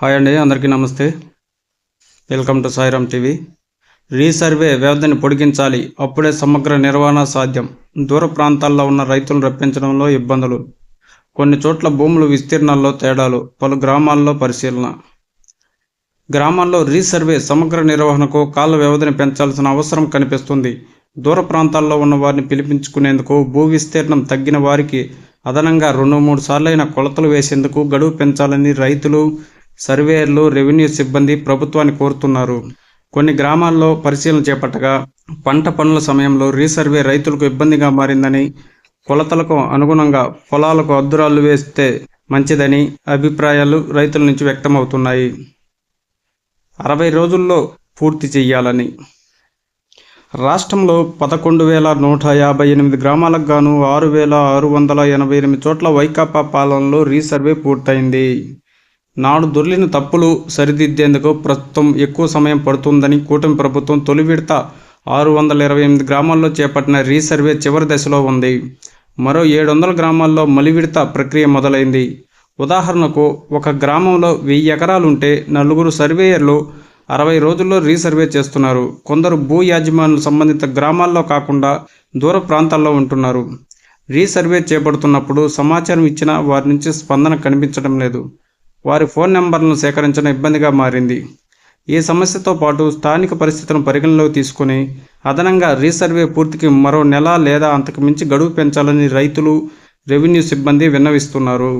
Hi అండి అందరికీ నమస్తే. Welcome to Sairam TV. Resurvey వ్యవధిని పొడిగించాలి అప్పుడే సమగ్ర నిర్వహణ సాధ్యం. దూర ప్రాంతాల్లో ఉన్న రైతులను రప్పించడంలో ఇబ్బందులు. కొన్ని చోట్ల భూములు విస్తీర్ణాల్లో తేడాలు పలు గ్రామాల్లో పరిశీలన. గ్రామాల్లో రీసర్వే సమగ్ర నిర్వహణకు కాల వ్యవధిని పెంచాల్సిన అవసరం కనిపిస్తుంది. దూర ప్రాంతాల్లో ఉన్న వారిని పిలిపించుకునేందుకు భూ విస్తీర్ణం తగ్గిన వారికి అదనంగా రెండు మూడు సార్లైన కొలతలు వేసేందుకు గడువు పెంచాలని రైతులు సర్వేయర్లు రెవెన్యూ సిబ్బంది ప్రభుత్వాన్ని కోరుతున్నారు. కొన్ని గ్రామాల్లో పరిశీలన చేపట్టగా పంట పనుల సమయంలో రీసర్వే రైతులకు ఇబ్బందిగా మారిందని కొలతలకు అనుగుణంగా పొలాలకు అద్దురాలు వేస్తే మంచిదని అభిప్రాయాలు రైతుల నుంచి వ్యక్తమవుతున్నాయి. అరవై రోజుల్లో పూర్తి చేయాలని రాష్ట్రంలో పదకొండు వేల నూట యాభై ఎనిమిది గ్రామాలకు గాను ఆరు వేల ఆరు వందల ఎనభై ఎనిమిది చోట్ల వైకాపా పాలనలో రీసర్వే పూర్తయింది. నాడు దొర్లిన తప్పులు సరిదిద్దేందుకు ప్రస్తుతం ఎక్కువ సమయం పడుతుందని కూటమి ప్రభుత్వం తొలి విడత ఆరు వందల ఇరవై ఎనిమిది గ్రామాల్లో చేపట్టిన రీసర్వే చివరి దశలో ఉంది. మరో ఏడు వందల గ్రామాల్లో మలి విడత ప్రక్రియ మొదలైంది. ఉదాహరణకు ఒక గ్రామంలో వెయ్యి ఎకరాలుంటే నలుగురు సర్వేయర్లు అరవై రోజుల్లో రీసర్వే చేస్తున్నారు. కొందరు భూ యాజమాన్యులు సంబంధిత గ్రామాల్లో కాకుండా దూర ప్రాంతాల్లో ఉంటున్నారు. రీసర్వే చేపడుతున్నప్పుడు సమాచారం ఇచ్చినా వారి నుంచి స్పందన కనిపించడం లేదు. వారి ఫోన్ నెంబర్లను సేకరించడం ఇబ్బందిగా మారింది. ఈ సమస్యతో పాటు స్థానిక పరిస్థితులను పరిగణలోకి తీసుకుని అదనంగా రీసర్వే పూర్తికి మరో నెల లేదా అంతకు మించి గడువు పెంచాలని రైతులు రెవెన్యూ సిబ్బంది విన్నవిస్తున్నారు.